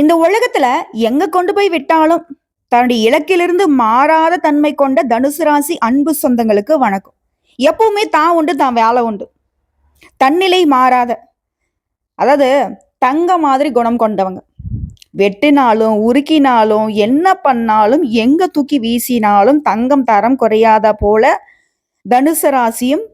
இந்த உலகத்துல எங்க கொண்டு போய் விட்டாலும் தன்னுடைய இலக்கிலிருந்து மாறாத தன்மை கொண்ட தனுசு ராசி அன்பு சொந்தங்களுக்கு வணக்கம். எப்பவுமே தான் உண்டு தான் வேலை உண்டு. தன்னிலை மாறாத அதாவது தங்க மாதிரி குணம் கொண்டவங்க. வெட்டினாலும் உருக்கினாலும் என்ன பண்ணாலும் எங்க தூக்கி வீசினாலும் தங்கம் தரம் குறையாத போல தனுசு ராசியும்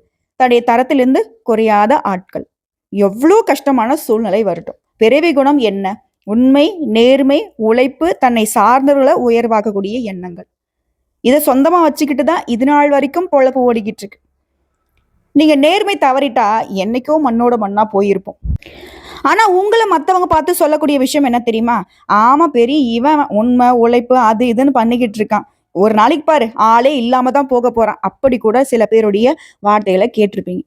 தன்னுடைய தரத்திலிருந்து குறையாத ஆட்கள். எவ்வளோ கஷ்டமான சூழ்நிலை வரட்டும். பிறவி குணம் என்ன? உண்மை நேர்மை உழைப்பு தன்னை சார்ந்தவர்களை உயர்வாக்கக்கூடிய எண்ணங்கள். இதை சொந்தமாக வச்சுக்கிட்டு தான் இது நாள் வரைக்கும் பொழப்பு ஓடிக்கிட்டு இருக்கு. நீங்க நேர்மை தவறிட்டா என்னைக்கோ மண்ணோட மண்ணா போயிருப்போம். ஆனா உங்களை மற்றவங்க பார்த்து சொல்லக்கூடிய விஷயம் என்ன தெரியுமா? ஆமா பெரிய இவன் உண்மை உழைப்பு அது இதுன்னு பண்ணிக்கிட்டு இருக்கான். ஒரு நாளைக்கு பாரு ஆளே இல்லாம தான் போக போறான். அப்படி கூட சில பேருடைய வார்த்தைகளை கேட்டிருப்பீங்க.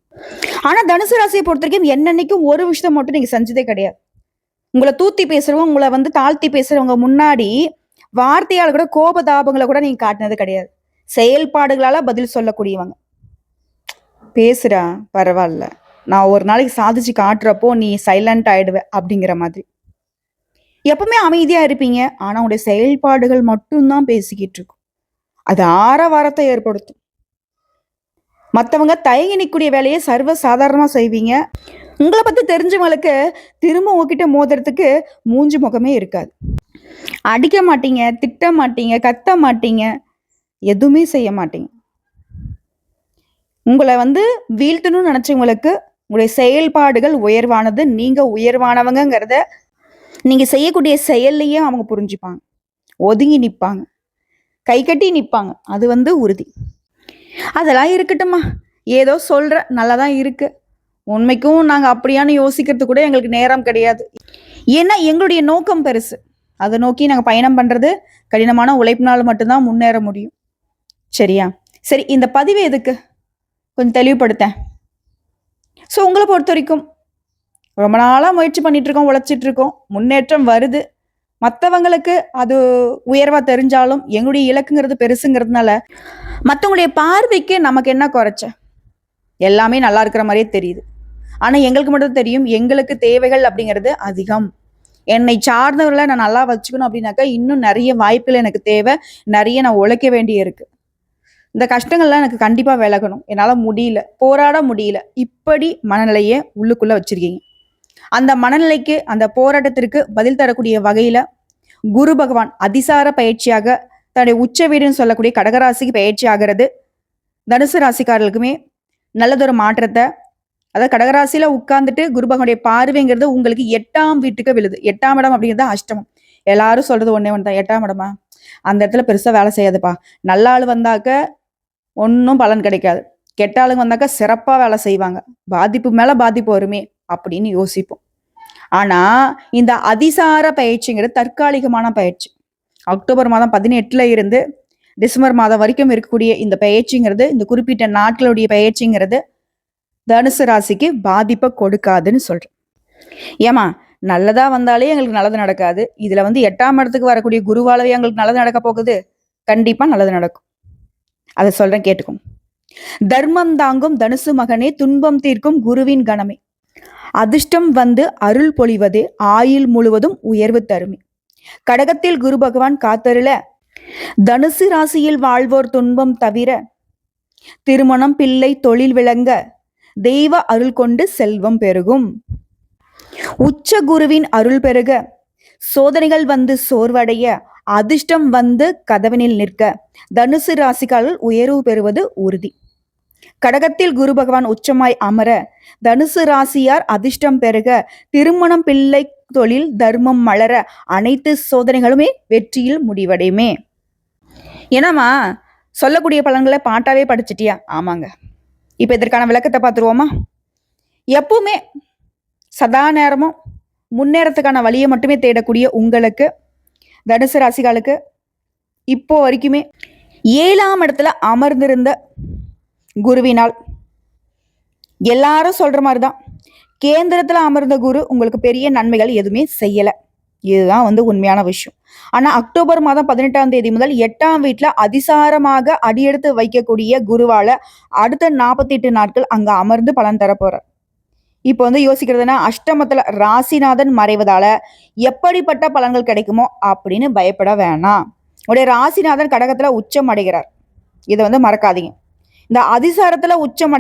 ஆனா தனுசு ராசியை பொறுத்த வரைக்கும் என்னன்னைக்கும் ஒரு விஷயத்த மட்டும் நீங்க செஞ்சதே கிடையாது. உங்களை தூத்தி பேசுறவங்க உங்களை வந்து தாழ்த்தி பேசுறவங்க முன்னாடி வார்த்தையால் கூட கோபதாபங்களை கூட நீங்க காட்டினது கிடையாது. செயல்பாடுகளால பதில் சொல்லக்கூடியவங்க. பேசுறா பரவாயில்ல. நான் ஒரு நாளைக்கு சாதிச்சு காட்டுறப்போ நீ சைலண்ட் ஆயிடுவ அப்படிங்கிற மாதிரி. எப்பவுமே அமைதியா இருப்பீங்க. ஆனா உங்களுடைய செயல்பாடுகள் மட்டும்தான் பேசிக்கிட்டு இருக்கும். அது ஆரவாரத்தை ஏற்படுத்தும். மற்றவங்க தயங்கி நிற்கக்கூடிய வேலையை சர்வ சாதாரணமாக செய்வீங்க. உங்களை பற்றி தெரிஞ்சவங்களுக்கு திரும்ப உங்ககிட்ட மோதுறதுக்கு மூஞ்சி முகமே இருக்காது. அடிக்க மாட்டீங்க திட்ட மாட்டீங்க கத்த மாட்டீங்க எதுவுமே செய்ய மாட்டீங்க. உங்களை வந்து வீழ்த்தணும்னு நினச்சவங்களுக்கு உங்களுடைய செயல்பாடுகள் உயர்வானது நீங்கள் உயர்வானவங்கங்கிறத நீங்கள் செய்யக்கூடிய செயல்லையே அவங்க புரிஞ்சுப்பாங்க. ஒதுங்கி நிற்பாங்க கை கட்டி நிற்பாங்க அது வந்து உறுதி. அதெல்லாம் இருக்கட்டும்மா. ஏதோ சொல்கிற நல்லா தான் இருக்கு. உண்மைக்கும் நாங்கள் அப்படியான்னு யோசிக்கிறது கூட எங்களுக்கு நேரம் கிடையாது. ஏன்னா எங்களுடைய நோக்கம் பெருசு. அதை நோக்கி நாங்கள் பயணம் பண்ணுறது கடினமான உழைப்பினால் மட்டும்தான் முன்னேற முடியும். சரியா? சரி இந்த பதிவு எதுக்கு? கொஞ்சம் தெளிவுபடுத்தேன். ஸோ உங்களை பொறுத்த வரைக்கும் ரொம்ப நாளாக முயற்சி பண்ணிகிட்ருக்கோம் உழைச்சிட்ருக்கோம் முன்னேற்றம் வருது. மற்றவங்களுக்கு அது உயர்வாக தெரிஞ்சாலும் எங்களுடைய இலக்குங்கிறது பெருசுங்கிறதுனால மற்றவங்களுடைய பார்வைக்கு நமக்கு என்ன குறைச்ச? எல்லாமே நல்லா இருக்கிற மாதிரியே தெரியுது. ஆனா எங்களுக்கு மட்டும் தெரியும் எங்களுக்கு தேவைகள் அப்படிங்கிறது அதிகம். என்னை சார்ந்தவர்களை நான் நல்லா வச்சுக்கணும் அப்படின்னாக்கா இன்னும் நிறைய வாய்ப்புகள் எனக்கு தேவை. நிறைய நான் உழைக்க வேண்டிய இருக்கு இந்த கஷ்டங்கள்லாம் எனக்கு கண்டிப்பா விலகணும். என்னால் முடியல. போராட முடியல. இப்படி மனநிலையை உள்ளுக்குள்ள வச்சிருக்கீங்க. அந்த மனநிலைக்கு அந்த போராட்டத்திற்கு பதில் தரக்கூடிய வகையில குரு பகவான் அதிசார பயிற்சியாக தன்னுடைய உச்ச வீடுன்னு சொல்லக்கூடிய கடகராசிக்கு பயிற்சி ஆகிறது. தனுசு ராசிக்காரர்களுக்குமே நல்லதொரு மாற்றத்தை அதாவது கடகராசியில உட்கார்ந்துட்டு குருபகனுடைய பார்வைங்கிறது உங்களுக்கு எட்டாம் வீட்டுக்கு விழுது. எட்டாம் இடம் அப்படிங்கிறது அஷ்டமம். எல்லாரும் சொல்றது ஒன்னே ஒன்று தான். எட்டாம் இடமா? அந்த இடத்துல பெருசா வேலை செய்யாதுப்பா. நல்ல ஆள் வந்தாக்க ஒன்றும் பலன் கிடைக்காது. கெட்ட ஆளுங்க வந்தாக்க சிறப்பா வேலை செய்வாங்க. பாதிப்பு மேல பாதிப்பு வருமே அப்படின்னு யோசிப்போம். ஆனா இந்த அதிசார பயிற்சிங்கிறது தற்காலிகமான பயிற்சி. அக்டோபர் மாதம் பதினெட்டுல இருந்து டிசம்பர் மாதம் வரைக்கும் இருக்கக்கூடிய இந்த பயிற்சிங்கிறது இந்த குறிப்பிட்ட நாட்களுடைய பயிற்சிங்கிறது தனுசு ராசிக்கு பாதிப்பை கொடுக்காதுன்னு சொல்றேன். ஏமா நல்லதா வந்தாலே எங்களுக்கு நல்லது நடக்காது. இதுல வந்து எட்டாம் இடத்துக்கு வரக்கூடிய குருவாலவே எங்களுக்கு நல்லது நடக்க போகுது. கண்டிப்பா நல்லது நடக்கும். அதை சொல்றேன் கேட்டுக்கும் தர்மம் தாங்கும் தனுசு மகனே துன்பம் தீர்க்கும் குருவின் கணமே அதிர்ஷ்டம் வந்து அருள் பொழிவது ஆயுள் முழுவதும் உயர்வு தருமே. கடகத்தில் குரு பகவான் காத்தருள தனுசு ராசியில் வாழ்வோர் துன்பம் தவிர திருமணம் பிள்ளை தொழில் விளங்க தெய்வ அருள் கொண்டு செல்வம் பெருகும். உச்ச குருவின் அருள் பெருக. சோதனைகள் வந்து சோர்வடைய. அதிர்ஷ்டம் வந்து கதவனில் நிற்க. தனுசு ராசிக்காரர்கள் உயர்வு பெறுவது உறுதி. கடகத்தில் குரு பகவான் உச்சமாய் அமர. தனுசு ராசியார் அதிர்ஷ்டம் பெருக. திருமணம் பிள்ளை தொழில் தர்மம் மலர. அனைத்து சோதனைகளுமே வெற்றியில் முடிவடையுமே. ஏன்னாமா சொல்லக்கூடிய பலன்களை பாட்டாவே படிச்சிட்டியா? ஆமாங்க. இப்போ இதற்கான விளக்கத்தை பார்த்துருவோமா? எப்பவுமே சதா நேரமும் முன்னேறத்துக்கான வழியை மட்டுமே தேடக்கூடிய உங்களுக்கு தனுசு ராசிகளுக்கு இப்போ வரைக்குமே ஏழாம் இடத்துல அமர்ந்திருந்த குருவினால் எல்லாரும் சொல்கிற மாதிரி தான் கேந்திரத்தில் அமர்ந்த குரு உங்களுக்கு பெரிய நன்மைகள் எதுவுமே செய்யலை. இதுதான் வந்து உண்மையான விஷயம். ஆனால் அக்டோபர் மாதம் பதினெட்டாம் தேதி முதல் எட்டாம் வீட்டில் அதிசாரமாக அடியெடுத்து வைக்கக்கூடிய குருவால அடுத்த நாற்பத்தி எட்டு நாட்கள் அங்கே அமர்ந்து பலன் தர இப்போ வந்து யோசிக்கிறதுனா அஷ்டமத்தில் ராசிநாதன் மறைவதால எப்படிப்பட்ட பலன்கள் கிடைக்குமோ அப்படின்னு பயப்பட வேணாம். உடைய ராசிநாதன் கடகத்தில் உச்சம் அடைகிறார். இதை வந்து மறக்காதீங்க. இந்த அதிசாரத்துல உச்சம்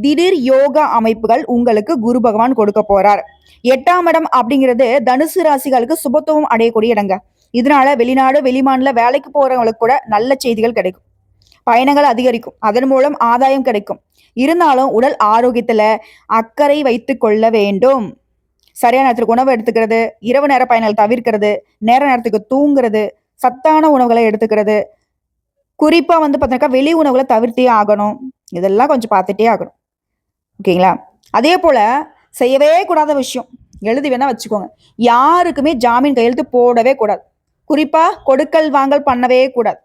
திடீர் யோகா அமைப்புகள் உங்களுக்கு குரு பகவான் கொடுக்க போறார். எட்டாம் இடம் அப்படிங்கிறது தனுசு ராசிகளுக்கு சுபத்துவம் அடையக்கூடிய இடங்க. இதனால வெளிநாடு வெளிமாநில வேலைக்கு போறவங்களுக்கு கூட நல்ல செய்திகள் கிடைக்கும். பயணங்கள் அதிகரிக்கும். அதன் மூலம் ஆதாயம் கிடைக்கும். இருந்தாலும் உடல் ஆரோக்கியத்துல அக்கறை வைத்து கொள்ள வேண்டும். சரியான நேரத்துக்கு உணவு எடுத்துக்கிறது இரவு நேர பயணங்கள் தவிர்க்கிறது நேர நேரத்துக்கு தூங்குறது சத்தான உணவுகளை எடுத்துக்கிறது குறிப்பாக வந்து பார்த்தீங்கன்னா வெளி உணவுகளை தவிர்த்தே ஆகணும். இதெல்லாம் கொஞ்சம் பார்த்துட்டே ஆகணும். ஓகேங்களா? அதே போல் செய்யவே கூடாத விஷயம். எழுதி வேணால் வச்சுக்கோங்க. யாருக்குமே ஜாமீன் கையெழுத்து போடவே கூடாது. குறிப்பாக கொடுக்கல் வாங்கல் பண்ணவே கூடாது.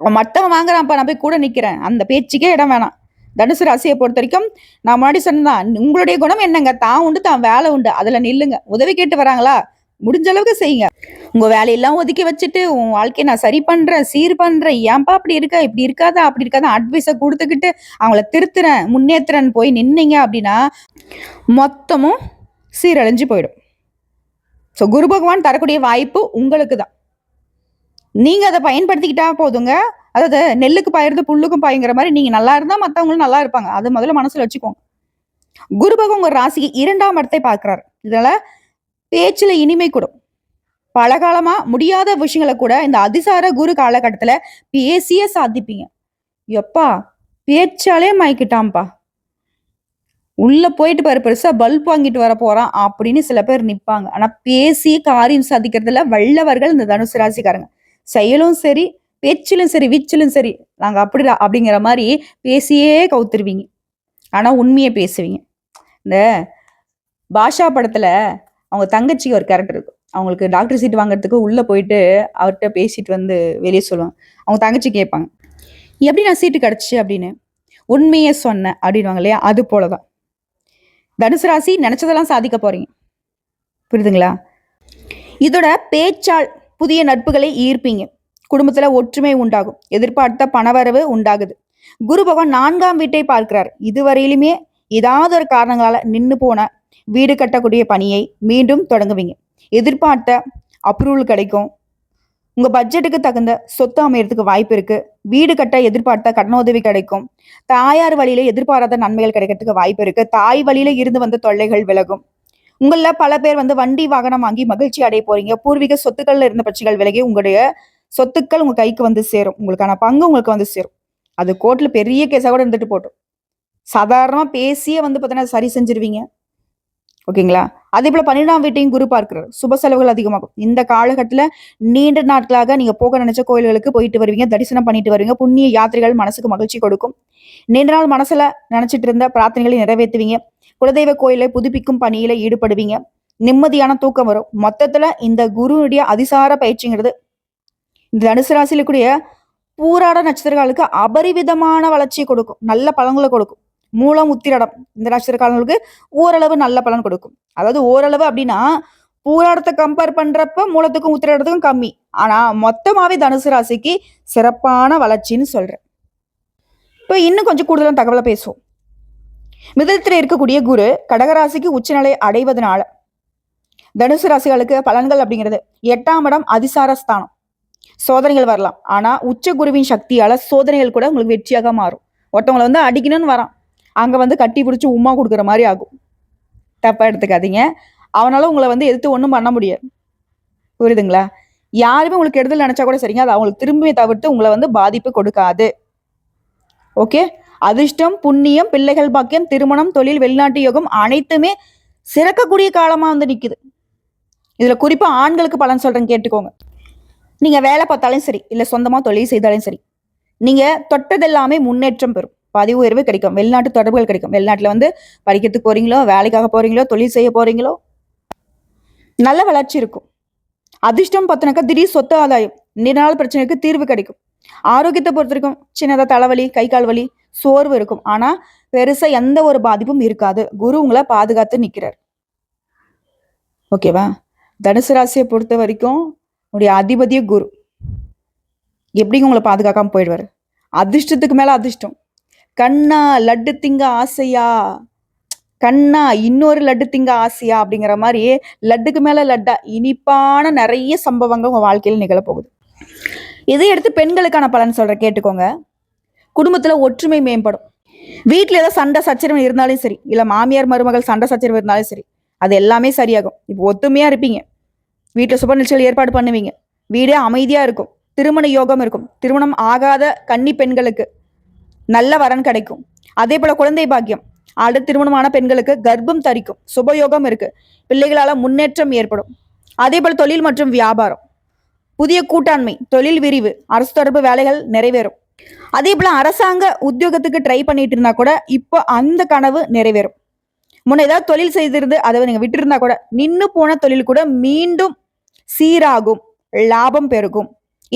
அவன் வாங்குறான்ப்பா நான் போய் கூட நிற்கிறேன் அந்த பேச்சுக்கே இடம் வேணாம். தனுசு ராசியை பொறுத்த வரைக்கும் நான் முன்னாடி சொன்னதான் உங்களுடைய குணம் என்னங்க? தான் உண்டு தான் வேலை உண்டு. அதில் நில்லுங்க. உதவி கேட்டு வராங்களா? முடிஞ்ச அளவுக்கு செய்யுங்க. உங்க வேலையெல்லாம் ஒதுக்கி வச்சுட்டு உன் வாழ்க்கையை நான் சரி பண்றேன் சீர் பண்றேன். ஏன்பா அப்படி இருக்கா? இப்படி இருக்காதா? அப்படி இருக்காதா? அட்வைஸை கொடுத்துக்கிட்டு அவங்கள திருத்துறேன் முன்னேற்றுறேன்னு போய் நின்னீங்க அப்படின்னா மொத்தமும் சீரழிஞ்சு போயிடும். ஸோ குரு பகவான் தரக்கூடிய வாய்ப்பு உங்களுக்கு தான் நீங்க அதை பயன்படுத்திக்கிட்டா போதுங்க. அதாவது நெல்லுக்கு பாயிறது புல்லுக்கும் பாயுங்கிற மாதிரி நீங்க நல்லா இருந்தா மற்றவங்களும் நல்லா இருப்பாங்க. அது முதல்ல மனசுல வச்சுக்கோங்க. குரு பகவான் உங்க ராசிக்கு இரண்டாம் இடத்தை பார்க்குறாரு. இதனால பேச்சில் இனிமை கூடும். பலகாலமா முடியாத விஷயங்களை கூட இந்த அதிசார குரு காலகட்டத்துல பேசியே சாதிப்பீங்க. எப்பா பேச்சாலே மயக்கிட்டான்ப்பா. உள்ள போயிட்டு பாரு பெருசா பல்ப் வாங்கிட்டு வர போறான் அப்படின்னு சில பேர் நிப்பாங்க. ஆனா பேசி காரியம் சாதிக்கிறதுல வல்லவர்கள் இந்த தனுசு ராசிக்காரங்க. செயலும் சரி பேச்சிலும் சரி வீச்சிலும் சரி நாங்க அப்படி அப்படிங்கிற மாதிரி பேசியே கவுத்துருவீங்க. ஆனா உண்மையை பேசுவீங்க. இந்த பாஷா படத்துல அவங்க தங்கச்சி ஒரு கேரக்டர் இருக்கும். அவங்களுக்கு டாக்டர் சீட் வாங்குறதுக்கு உள்ளே போயிட்டு அவர்கிட்ட பேசிட்டு வந்து வெளியே சொல்லுவாங்க. அவங்க தங்கச்சி கேட்பாங்க. எப்படி நான் சீட்டு கிடச்சி? அப்படின்னு. உண்மையை சொன்னேன் அப்படின்வாங்க இல்லையா? அது போலதான். தனுசு ராசி நினச்சதெல்லாம் சாதிக்க போறீங்க. புரியுதுங்களா? இதோட பேச்சால் புதிய நட்புகளை ஈர்ப்பீங்க. குடும்பத்தில் ஒற்றுமை உண்டாகும். எதிர்பார்த்த பணவரவு உண்டாகுது. குரு பகவான் நான்காம் வீட்டை பார்க்கிறார். இதுவரையிலுமே ஏதாவது ஒரு காரணங்களால நின்று போன வீடு கட்டக்கூடிய பணியை மீண்டும் தொடங்குவீங்க. எதிர்பார்த்த அப்ரூவல் கிடைக்கும். உங்கள் பட்ஜெட்டுக்கு தகுந்த சொத்து அமையறதுக்கு வாய்ப்பு இருக்குது வீடு கட்ட எதிர்பார்த்த கடனுதவி உதவி கிடைக்கும். தாயார் வழியில எதிர்பாராத நன்மைகள் கிடைக்கிறதுக்கு வாய்ப்பு இருக்குது தாய் வழியில இருந்து வந்த தொல்லைகள் விலகும். உங்களில் பல பேர் வந்து வண்டி வாகனம் வாங்கி மகிழ்ச்சி அடைய போறீங்க. பூர்வீக சொத்துக்கள்ல இருந்த பிரச்சனைகள் விலகி உங்களுடைய சொத்துக்கள் உங்கள் கைக்கு வந்து சேரும். உங்களுக்கான பங்கு உங்களுக்கு வந்து சேரும். அது கோர்ட்டில் பெரிய கேஸாக கூட இருந்துட்டு போட்டோம். சாதாரணமாக பேசியே வந்து பார்த்தீங்கன்னா சரி செஞ்சிருவீங்க. ஓகேங்களா? அதே போல பன்னிரெண்டாம் வீட்டையும் குரு பார்க்கிறார். சுப செலவுகள் அதிகமாகும். இந்த காலகட்டத்தில் நீண்ட நாட்களாக நீங்கள் போக நினைச்ச கோயில்களுக்கு போயிட்டு வருவீங்க தரிசனம் பண்ணிட்டு வருவீங்க புண்ணிய யாத்திரைகள் மனசுக்கு மகிழ்ச்சி கொடுக்கும். நீண்ட நாள் மனசுல நினைச்சிட்டு இருந்த பிரார்த்தனைகளை நிறைவேற்றுவீங்க. குலதெய்வ கோயிலை புதுப்பிக்கும் பணியில் ஈடுபடுவீங்க. நிம்மதியான தூக்கம் வரும். மொத்தத்தில் இந்த குருவுடைய அதிசார பயிற்சிங்கிறது இந்த தனுசு ராசியில கூடிய பூராட நட்சத்திரங்களுக்கு அபரிவிதமான வளர்ச்சி கொடுக்கும். நல்ல பலன்களை கொடுக்கும். மூலம் உத்திரடம். இந்த ராசிக்காரங்களுக்கு ஓரளவு நல்ல பலன் கொடுக்கும். அதாவது ஓரளவு அப்படின்னா பூராடத்தை கம்பேர் பண்றப்ப மூலத்துக்கும் உத்திரடத்துக்கும் கம்மி. ஆனா மொத்தமாவே தனுசு ராசிக்கு சிறப்பான வளர்ச்சின்னு சொல்றேன். இப்போ இன்னும் கொஞ்சம் கூடுதலான தகவலை பேசுவோம். மிதத்தில் இருக்கக்கூடிய குரு கடகராசிக்கு உச்சநிலை அடைவதனால தனுசு ராசிகளுக்கு பலன்கள் அப்படிங்கிறது எட்டாம் இடம் அதிசார ஸ்தானம். சோதனைகள் வரலாம். ஆனா உச்ச குருவின் சக்தியால சோதனைகள் கூட உங்களுக்கு வெற்றியாக மாறும். ஒருத்தவங்களை வந்து அடிக்கணும்னு வரான். அங்கே வந்து கட்டி பிடிச்சி உமா கொடுக்குற மாதிரி ஆகும். தப்பாக எடுத்துக்காதீங்க. அவனால உங்களை வந்து எதிர்த்து ஒன்றும் பண்ண முடியாது. புரியுதுங்களா? யாருமே உங்களுக்கு கெடுதல் நினச்சா கூட சரிங்க. அது அவங்களுக்கு திரும்பி தவிர்த்து உங்களை வந்து பாதிப்பு கொடுக்காது. ஓகே? அதிர்ஷ்டம் புண்ணியம் பிள்ளைகள் பாக்கியம் திருமணம் தொழில் வெளிநாட்டு யோகம் அனைத்துமே சிறக்கக்கூடிய காலமாக வந்து நிற்குது இதில் குறிப்பாக ஆண்களுக்கு பலன் சொல்கிறேன் கேட்டுக்கோங்க. நீங்கள் வேலை பார்த்தாலும் சரி இல்லை சொந்தமாக தொழில் செய்தாலும் சரி நீங்கள் தொட்டதெல்லாமே முன்னேற்றம் பெறும். பதிவு உயர்வு கிடைக்கும். வெளிநாட்டு தொடர்புகள் கிடைக்கும். வெளிநாட்டில் வந்து படிக்கிறதுக்கு போறீங்களோ வேலைக்காக போறீங்களோ தொழில் செய்ய போறீங்களோ நல்ல வளர்ச்சி இருக்கும். அதிர்ஷ்டம் பார்த்தனாக்கா திடீர் சொத்து ஆதாயம் நீண்ட பிரச்சனைக்கு தீர்வு கிடைக்கும். ஆரோக்கியத்தை பொறுத்த வரைக்கும் சின்னதா தலைவலி கை கால் வலி சோர்வு இருக்கும். ஆனால் பெருசாக எந்த ஒரு பாதிப்பும் இருக்காது. குரு உங்களை பாதுகாத்து நிற்கிறார் ஓகேவா தனுசு ராசியை பொறுத்த வரைக்கும் உடைய அதிபதிய குரு. எப்படிங்க உங்களை பாதுகாக்காமல் போயிடுவாரு? அதிர்ஷ்டத்துக்கு மேலே அதிர்ஷ்டம். கண்ணா லட்டு திங்க ஆசையா? கண்ணா இன்னொரு லட்டு திங்க ஆசையா? அப்படிங்கிற மாதிரி லட்டுக்கு மேல லட்டா இனிப்பான நிறைய சம்பவங்கள் உங்க வாழ்க்கையில் நிகழப்போகுது. இதை எடுத்து பெண்களுக்கான பலன் சொல்ற கேட்டுக்கோங்க. குடும்பத்துல ஒற்றுமை மேம்படும். வீட்டில் ஏதோ சண்டை சச்சரவு இருந்தாலும் சரி இல்லை மாமியார் மருமகள் சண்டை சச்சரவு இருந்தாலும் சரி அது எல்லாமே சரியாகும். இப்போ ஒத்துமையா இருப்பீங்க. வீட்டில் சுப நிகழ்ச்சிகள் ஏற்பாடு பண்ணுவீங்க. வீடே அமைதியாக இருக்கும். திருமண யோகம் இருக்கும். திருமணம் ஆகாத கன்னி பெண்களுக்கு நல்ல வரன் கிடைக்கும். அதே போல குழந்தை பாக்கியம். ஆடு திருமணமான பெண்களுக்கு கர்ப்பம் தரிக்கும். சுபயோகம் இருக்கு. பிள்ளைகளால முன்னேற்றம் ஏற்படும். அதே போல தொழில் மற்றும் வியாபாரம். புதிய கூட்டாண்மை தொழில் விரிவு அரசு தொடர்பு வேலைகள் நிறைவேறும். அதே போல அரசாங்க உத்தியோகத்துக்கு ட்ரை பண்ணிட்டு இருந்தா கூட இப்போ அந்த கனவு நிறைவேறும். முன்ன ஏதாவது தொழில் செய்திருந்து அதை நீங்க விட்டுருந்தா கூட நின்று போன தொழில் கூட மீண்டும் சீராகும் லாபம் பெருகும்.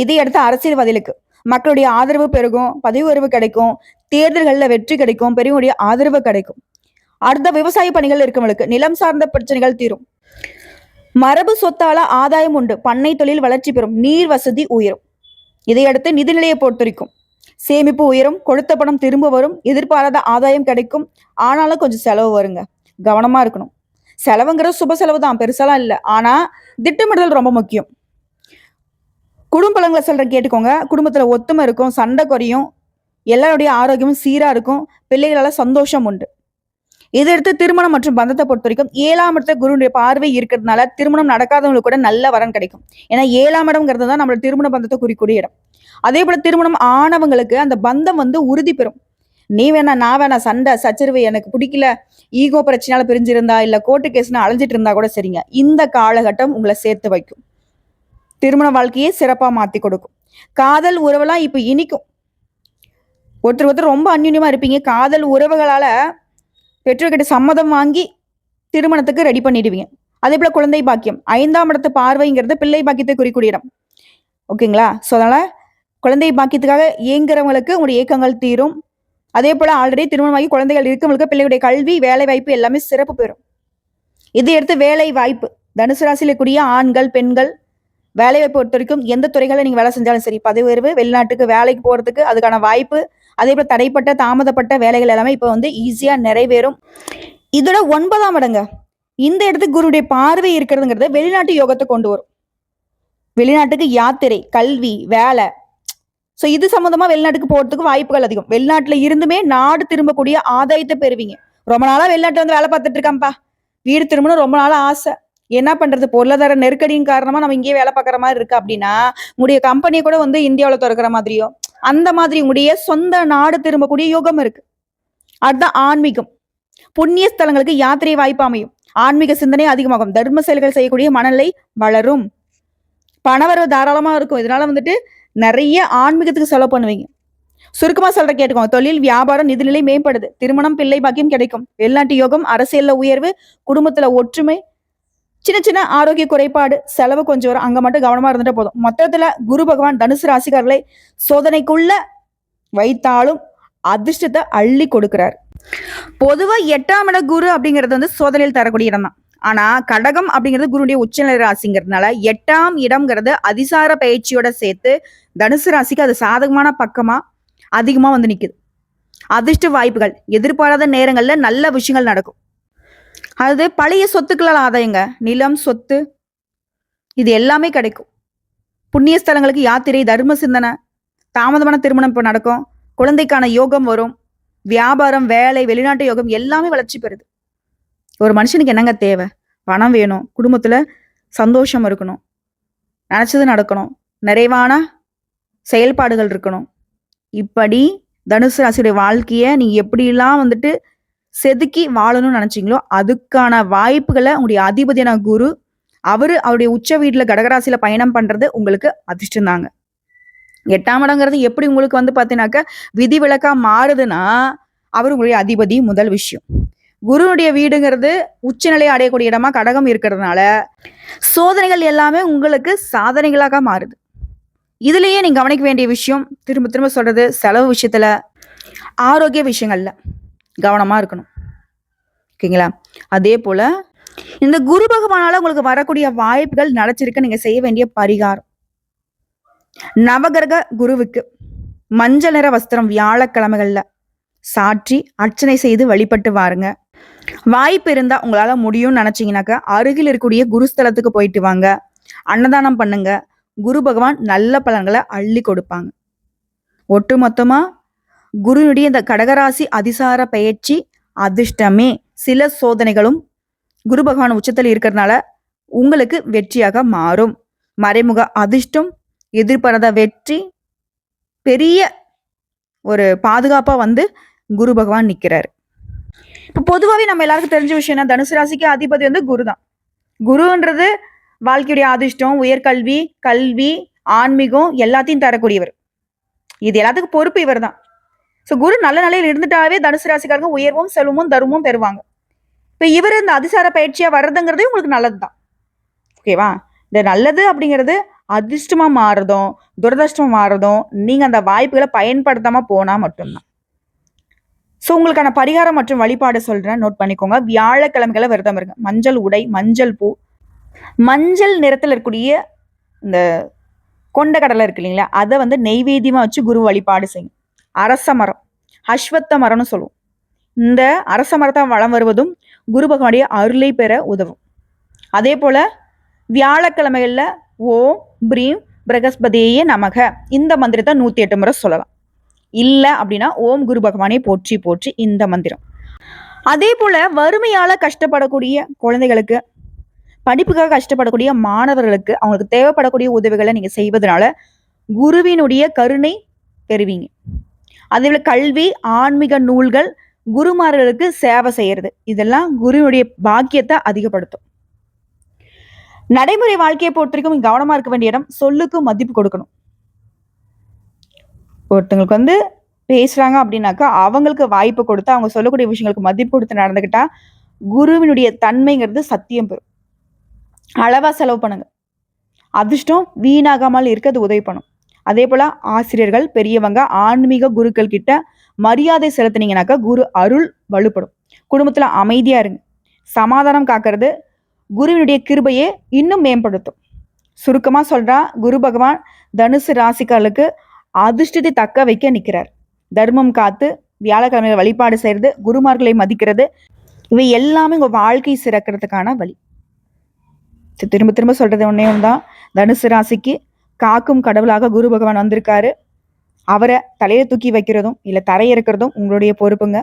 இதை அடுத்து அரசியல்வாதிகளுக்கு மக்களுடைய ஆதரவு பெருகும் பதவி உயர்வு கிடைக்கும் தேர்தல்களில் வெற்றி கிடைக்கும் பெரியவங்களுடைய ஆதரவு கிடைக்கும். அடுத்த விவசாய பணிகள் இருக்கவங்களுக்கு நிலம் சார்ந்த பிரச்சனைகள் தீரும். மரபு சொத்தால ஆதாயம் உண்டு பண்ணை தொழில் வளர்ச்சி பெறும் நீர் வசதி உயரும். இதையடுத்து நிதிநிலையை பொறுத்திருக்கும் சேமிப்பு உயரும் கொடுத்த பணம் திரும்ப வரும் எதிர்பாராத ஆதாயம் கிடைக்கும் ஆனாலும் கொஞ்சம் செலவு வருங்க. கவனமா இருக்கணும். செலவுங்கிறது சுப செலவு தான் பெருசாலாம் இல்லை. ஆனா திட்டமிடுதல் ரொம்ப முக்கியம். குடும்பங்களை சொல்ற கேட்டுக்கோங்க. குடும்பத்துல ஒத்துமை இருக்கும் சண்டை குறையும் எல்லாருடைய ஆரோக்கியமும் சீரா இருக்கும் பிள்ளைகளால சந்தோஷம் உண்டு. இதையடுத்து திருமணம் மற்றும் பந்தத்தை பொறுத்த வரைக்கும் ஏழாம் இடத்துல குருனுடைய பார்வை இருக்கிறதுனால திருமணம் நடக்காதவங்களுக்கு கூட நல்ல வரன் கிடைக்கும். ஏன்னா ஏழாம் இடம்ங்கிறது தான் நம்மளோட திருமண பந்தத்தை குறிக்கூடிய இடம். அதே போல திருமணம் ஆனவங்களுக்கு அந்த பந்தம் வந்து உறுதி பெறும். நீ வேணா நான் வேணா சண்டை சச்சரவு எனக்கு பிடிக்கல ஈகோ பிரச்சனையால பிரிஞ்சிருந்தா இல்ல கோர்ட்டு கேஸ்னா அலைஞ்சிட்டு இருந்தா கூட சரிங்க. இந்த காலகட்டம் உங்களை சேர்த்து வைக்கும். திருமண வாழ்க்கையே சிறப்பாக மாற்றி கொடுக்கும். காதல் உறவெல்லாம் இப்போ இனிக்கும். ஒருத்தர் ஒருத்தர் ரொம்ப அந்யுன்யமாக இருப்பீங்க. காதல் உறவுகளால் பெற்றோர்கிட்ட சம்மதம் வாங்கி திருமணத்துக்கு ரெடி பண்ணிடுவீங்க. அதே போல் குழந்தை பாக்கியம். ஐந்தாம் இடத்து பார்வைங்கிறது பிள்ளை பாக்கியத்தை குறிக்கூடிய இடம். ஓகேங்களா ஸோ அதனால் குழந்தை பாக்கியத்துக்காக இயங்குறவங்களுக்கு உங்களுடைய ஏக்கங்கள் தீரும். அதே போல் ஆல்ரெடி திருமணமாகி குழந்தைகள் இருக்கவங்களுக்கு பிள்ளைகளுடைய கல்வி வேலை வாய்ப்பு எல்லாமே சிறப்பு பெறும். இதை எடுத்து வேலை வாய்ப்பு தனுசு ராசியில கூடிய ஆண்கள் பெண்கள் வேலையை பொறுத்த வரைக்கும் எந்த துறைகளில் நீங்கள் வேலை செஞ்சாலும் சரி பதவி உயர்வு வெளிநாட்டுக்கு வேலைக்கு போகிறதுக்கு அதுக்கான வாய்ப்பு அதே போல் தடைப்பட்ட தாமதப்பட்ட வேலைகள் எல்லாமே இப்போ வந்து ஈஸியாக நிறைவேறும். இதோட ஒன்பதாம் இடங்க இந்த இடத்துக்கு குருடைய பார்வை இருக்கிறதுங்கிறத வெளிநாட்டு யோகத்தை கொண்டு வரும். வெளிநாட்டுக்கு யாத்திரை கல்வி வேலை ஸோ இது சம்மந்தமாக வெளிநாட்டுக்கு போகிறதுக்கு வாய்ப்புகள் அதிகம். வெளிநாட்டில் இருந்துமே நாடு திரும்பக்கூடிய ஆதாயத்தை பெறுவீங்க. ரொம்ப நாளாக வெளிநாட்டில் வந்து வேலை பார்த்துட்டு இருக்கான்ப்பா வீடு திரும்பணும் ரொம்ப நாளாக ஆசை. என்ன பண்றது? பொருளாதார நெருக்கடியின் காரணமா நம்ம இங்கேயே வேலை பார்க்குற மாதிரி இருக்கு அப்படின்னா உங்களுடைய கம்பெனி கூட வந்து இந்தியாவில் திறக்கிற மாதிரியோ அந்த மாதிரி உங்களுடைய சொந்த நாடு திரும்பக்கூடிய யோகம் இருக்கு. அதுதான் ஆன்மீகம். புண்ணிய ஸ்தலங்களுக்கு யாத்திரை வாய்ப்பு அமையும். ஆன்மீக சிந்தனை அதிகமாகும். தர்ம செயல்கள் செய்யக்கூடிய மனநிலை வளரும். பணவரவு தாராளமா இருக்கும். இதனால வந்துட்டு நிறைய ஆன்மீகத்துக்கு செலவு பண்ணுவீங்க. சுருக்கமா சொல்ற கேட்டுக்கோங்க. தொழில் வியாபாரம் நிதிநிலை மேம்படுது. திருமணம் பிள்ளை பாக்கியம் கிடைக்கும். வெளிநாட்டு யோகம் அரசியல்ல உயர்வு குடும்பத்துல ஒற்றுமை சின்ன சின்ன ஆரோக்கிய குறைபாடு செலவு கொஞ்சம் வரும். அங்கே மட்டும் கவனமாக இருந்துட்டு போதும். மொத்தத்தில் குரு பகவான் தனுசு ராசிக்காரர்களை சோதனைக்குள்ள வைத்தாலும் அதிர்ஷ்டத்தை அள்ளி கொடுக்கிறார். பொதுவாக எட்டாம் இட குரு அப்படிங்கிறது வந்து சோதனையில் தரக்கூடிய இடம் தான். ஆனால் கடகம் அப்படிங்கிறது குருடைய உச்சநிலை ராசிங்கிறதுனால எட்டாம் இடம்ங்கிறது அதிசார பயிற்சியோட சேர்த்து தனுசு ராசிக்கு அது சாதகமான பக்கமாக அதிகமாக வந்து நிற்குது அதிர்ஷ்ட வாய்ப்புகள் எதிர்பாராத நேரங்களில் நல்ல விஷயங்கள் நடக்கும். அது பழைய சொத்துக்களால் ஆதாயங்க. நிலம் சொத்து இது எல்லாமே கிடைக்கும். புண்ணிய ஸ்தலங்களுக்கு யாத்திரை தர்ம சிந்தனை தாமதமான திருமணம் இப்போ நடக்கும். குழந்தைக்கான யோகம் வரும். வியாபாரம் வேலை வெளிநாட்டு யோகம் எல்லாமே வளர்ச்சி பெறுது. ஒரு மனுஷனுக்கு என்னங்க தேவை? பணம் வேணும். குடும்பத்தில் சந்தோஷம் இருக்கணும். நினச்சது நடக்கணும். நிறைவான செயல்பாடுகள் இருக்கணும். இப்படி தனுசு ராசியுடைய வாழ்க்கையை நீங்க எப்படிலாம் வந்துட்டு செதுக்கி வாழணும்னு நினைச்சிங்களோ அதுக்கான வாய்ப்புகளை உங்களுடைய அதிபதியான குரு அவர் அவருடைய உச்ச வீட்டில் கடகராசியில் பயணம் பண்ணுறது உங்களுக்கு அதிர்ஷ்டம் தாங்க. எட்டாம் இடங்கிறது எப்படி உங்களுக்கு வந்து பார்த்தீங்கன்னாக்க விதிவிலக்கா மாறுதுன்னா அவர் உங்களுடைய அதிபதி முதல் விஷயம். குருனுடைய வீடுங்கிறது உச்சநிலையை அடையக்கூடிய இடமா கடகம் இருக்கிறதுனால சோதனைகள் எல்லாமே உங்களுக்கு சாதனைகளாக மாறுது. இதுலேயே நீங்கள் கவனிக்க வேண்டிய விஷயம் திரும்ப திரும்ப சொல்கிறது செலவு விஷயத்தில் ஆரோக்கிய விஷயங்களில். கவனமாக இருக்கணும். ஓகேங்களா? அதே போல் இந்த குரு பகவானால் உங்களுக்கு வரக்கூடிய வாய்ப்புகள் நடச்சிருக்க நீங்கள் செய்ய வேண்டிய பரிகாரம். நவகிரக குருவுக்கு மஞ்சள் நிற வஸ்திரம் வியாழக்கிழமைகளில் சாற்றி அர்ச்சனை செய்து வழிபட்டு வாருங்க. வாய்ப்பு இருந்தால் உங்களால் முடியும்னு நினச்சிங்கனாக்கா அருகில் இருக்கக்கூடிய குருஸ்தலத்துக்கு போயிட்டு வாங்க. அன்னதானம் பண்ணுங்க. குரு பகவான் நல்ல பலன்களை அள்ளி கொடுப்பாங்க. ஒட்டு மொத்தமாக குருனுடைய இந்த கடகராசி அதிசார பயிற்சி அதிர்ஷ்டமே. சில சோதனைகளும் குரு பகவான் உச்சத்தில் இருக்கிறதுனால உங்களுக்கு வெற்றியாக மாறும். மறைமுக அதிர்ஷ்டம் எதிர்பாராத வெற்றி பெரிய ஒரு பாதுகாப்பாக வந்து குரு பகவான் நிற்கிறாரு இப்போ பொதுவாகவே நம்ம எல்லாருக்கும் தெரிஞ்ச விஷயம் என்ன? தனுசு ராசிக்கு அதிபதி வந்து குரு தான். குருன்றது வாழ்க்கையுடைய அதிர்ஷ்டம் உயர்கல்வி கல்வி ஆன்மீகம் எல்லாத்தையும் தரக்கூடியவர். இது எல்லாத்துக்கும் பொறுப்பு இவர் தான் ஸோ குரு நல்ல நிலையில் இருந்துட்டாவே தனுசு ராசிக்காரங்க உயர்வும் செல்வமும் தருமும் பெறுவாங்க. இப்போ இவர் இந்த அதிசார பயிற்சியாக வர்றதுங்கிறதே உங்களுக்கு நல்லது தான் ஓகேவா இந்த நல்லது அப்படிங்கிறது அதிர்ஷ்டமாக மாறுறதும் துரதிர்ஷ்டமாக மாறுறதும் நீங்கள் அந்த வாய்ப்புகளை பயன்படுத்தாமல் போனால் மட்டும்தான். ஸோ உங்களுக்கான பரிகாரம் மற்றும் வழிபாடு சொல்கிறேன் நோட் பண்ணிக்கோங்க. வியாழக்கிழமைகளை விரதம் இருங்க. மஞ்சள் உடை மஞ்சள் பூ. மஞ்சள் நிறத்தில் இருக்கக்கூடிய இந்த கொண்ட கடலை இருக்கு இல்லைங்களா? அதை வந்து நெய்வேத்தியமாக வச்சு குரு வழிபாடு செய்யும். அரச மரம் அஸ்வத்த மரம்னு சொல்லுவோம். இந்த அரச மரத்தை வளம் வருவதும் குரு பகவானுடைய அருளை பெற உதவும். அதே போல் வியாழக்கிழமைகளில் ஓம் பிரீம் பிரகஸ்பதியே நமக. இந்த மந்திரத்தை நூற்றி எட்டு முறை சொல்லலாம். இல்லை அப்படின்னா ஓம் குரு பகவானை போற்றி போற்றி இந்த மந்திரம். அதே போல் வறுமையால் கஷ்டப்படக்கூடிய குழந்தைகளுக்கு படிப்புக்காக கஷ்டப்படக்கூடிய மாணவர்களுக்கு அவங்களுக்கு தேவைப்படக்கூடிய உதவிகளை நீங்கள் செய்வதனால குருவினுடைய கருணை பெறுவீங்க. அதே போல கல்வி ஆன்மீக நூல்கள் குருமார்களுக்கு சேவை செய்யறது. இதெல்லாம் குருவினுடைய பாக்கியத்தை அதிகப்படுத்தும். நடைமுறை வாழ்க்கையை பொறுத்த வரைக்கும் கவனமா இருக்க வேண்டிய இடம் சொல்லுக்கு மதிப்பு கொடுக்கணும். ஒருத்தங்களுக்கு வந்து பேசுறாங்க அப்படின்னாக்கா அவங்களுக்கு வாய்ப்பு கொடுத்து அவங்க சொல்லக்கூடிய விஷயங்களுக்கு மதிப்பு கொடுத்து நடந்துக்கிட்டா குருவினுடைய தன்மைங்கிறது சத்தியம் பெறும். அளவா செலவு பண்ணுங்க. அதிர்ஷ்டம் வீணாகாமல் இருக்க அது உதவி பண்ணும். அதே போல் ஆசிரியர்கள் பெரியவங்க ஆன்மீக குருக்கள் கிட்ட மரியாதை செலுத்தினீங்கனாக்கா குரு அருள் வலுப்படும். குடும்பத்தில் அமைதியாக இருங்க. சமாதானம் காக்கிறது குருவினுடைய கிருபையை இன்னும் மேம்படுத்தும். சுருக்கமாக சொல்கிறா குரு பகவான் தனுசு ராசிக்காலுக்கு அதிர்ஷ்டத்தை தக்க வைக்க நிற்கிறார் தர்மம் காத்து வியாழக்கிழமையில வழிபாடு செய்கிறது குருமார்களை மதிக்கிறது இவை எல்லாமே உங்கள் வாழ்க்கை சிறக்கிறதுக்கான வழி. திரும்ப திரும்ப சொல்கிறது ஒன்றே ஒன்று தான் தனுசு ராசிக்கு காக்கும் கடவுளாக குரு பகவான் வந்திருக்காரு. அவரை தலையை தூக்கி வைக்கிறதும் இல்லை தரையிறக்கிறதும் உங்களுடைய பொறுப்புங்க.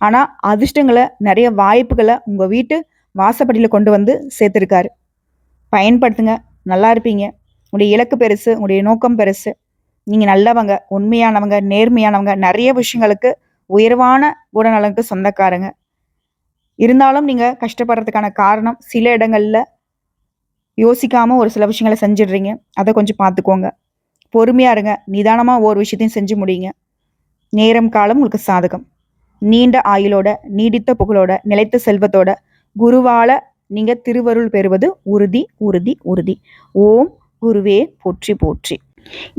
ஆனால் அதிர்ஷ்டங்களை நிறைய வாய்ப்புகளை உங்கள் வீட்டு வாசப்படியில் கொண்டு வந்து சேர்த்துருக்காரு. பயன்படுத்துங்க நல்லா இருப்பீங்க. உங்களுடைய இலக்கு பெருசு உங்களுடைய நோக்கம் பெருசு. நீங்கள் நல்லவங்க உண்மையானவங்க நேர்மையானவங்க நிறைய விஷயங்களுக்கு உயர்வான குணநலனுக்கு சொந்தக்காரங்க. இருந்தாலும் நீங்கள் கஷ்டப்படுறதுக்கான காரணம் சில இடங்களில் யோசிக்காமல் ஒரு சில விஷயங்களை செஞ்சிடுறீங்க. அதை கொஞ்சம் பார்த்துக்கோங்க. பொறுமையாக இருங்க. நிதானமாக ஒவ்வொரு விஷயத்தையும் செஞ்சு முடியுங்க. நேரம் காலம் உங்களுக்கு சாதகம். நீண்ட ஆயுளோட நீடித்த புகழோட நிலைத்த செல்வத்தோட குருவால நீங்கள் திருவருள் பெறுவது உறுதி உறுதி உறுதி. ஓம் குருவே போற்றி போற்றி.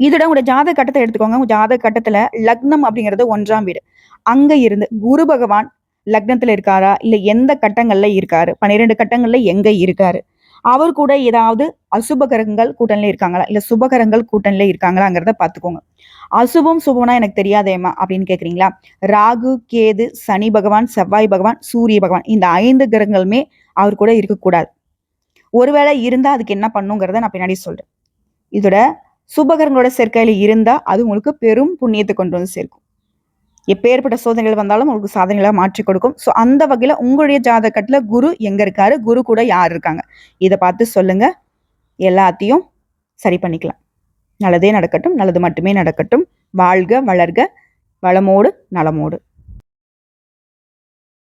இதோட உங்களோட ஜாதக கட்டத்தை எடுத்துக்கோங்க. உங்கள் ஜாதக கட்டத்தில் லக்னம் அப்படிங்கிறது ஒன்றாம் வீடு. அங்கே இருந்து குரு பகவான் லக்னத்தில் இருக்காரா? இல்லை எந்த கட்டங்களில் இருக்காரு? பன்னிரெண்டு கட்டங்களில் எங்கே இருக்காரு? அவர் கூட ஏதாவது அசுபகரங்கள் கூட்டணில இருக்காங்களா? இல்ல சுபகரங்கள் கூட்டணில இருக்காங்களாங்கிறத பாத்துக்கோங்க. அசுபம் சுபம்னா எனக்கு தெரியாதேம்மா அப்படின்னு கேக்குறீங்களா? ராகு கேது சனி பகவான் செவ்வாய் பகவான் சூரிய பகவான் இந்த ஐந்து கிரகங்களுமே அவர் கூட இருக்கக்கூடாது. ஒருவேளை இருந்தா அதுக்கு என்ன பண்ணுங்கிறத நான் பின்னாடி சொல்றேன். இதோட சுபகரங்களோட சேர்க்கையில இருந்தா அது உங்களுக்கு பெரும் புண்ணியத்தை கொண்டு வந்து சேர்க்கும். எப்பேற்பட்ட சோதனைகள் வந்தாலும் உங்களுக்கு சாதனைகளை மாற்றி கொடுக்கும். ஸோ அந்த வகையில் உங்களுடைய ஜாதகத்தில் குரு எங்கே இருக்காரு? குரு கூட யார் இருக்காங்க? இதை பார்த்து சொல்லுங்க. எல்லாத்தையும் சரி பண்ணிக்கலாம். நல்லதே நடக்கட்டும் நல்லது மட்டுமே நடக்கட்டும். வாழ்க வளர்க. வளமோடு நலமோடு.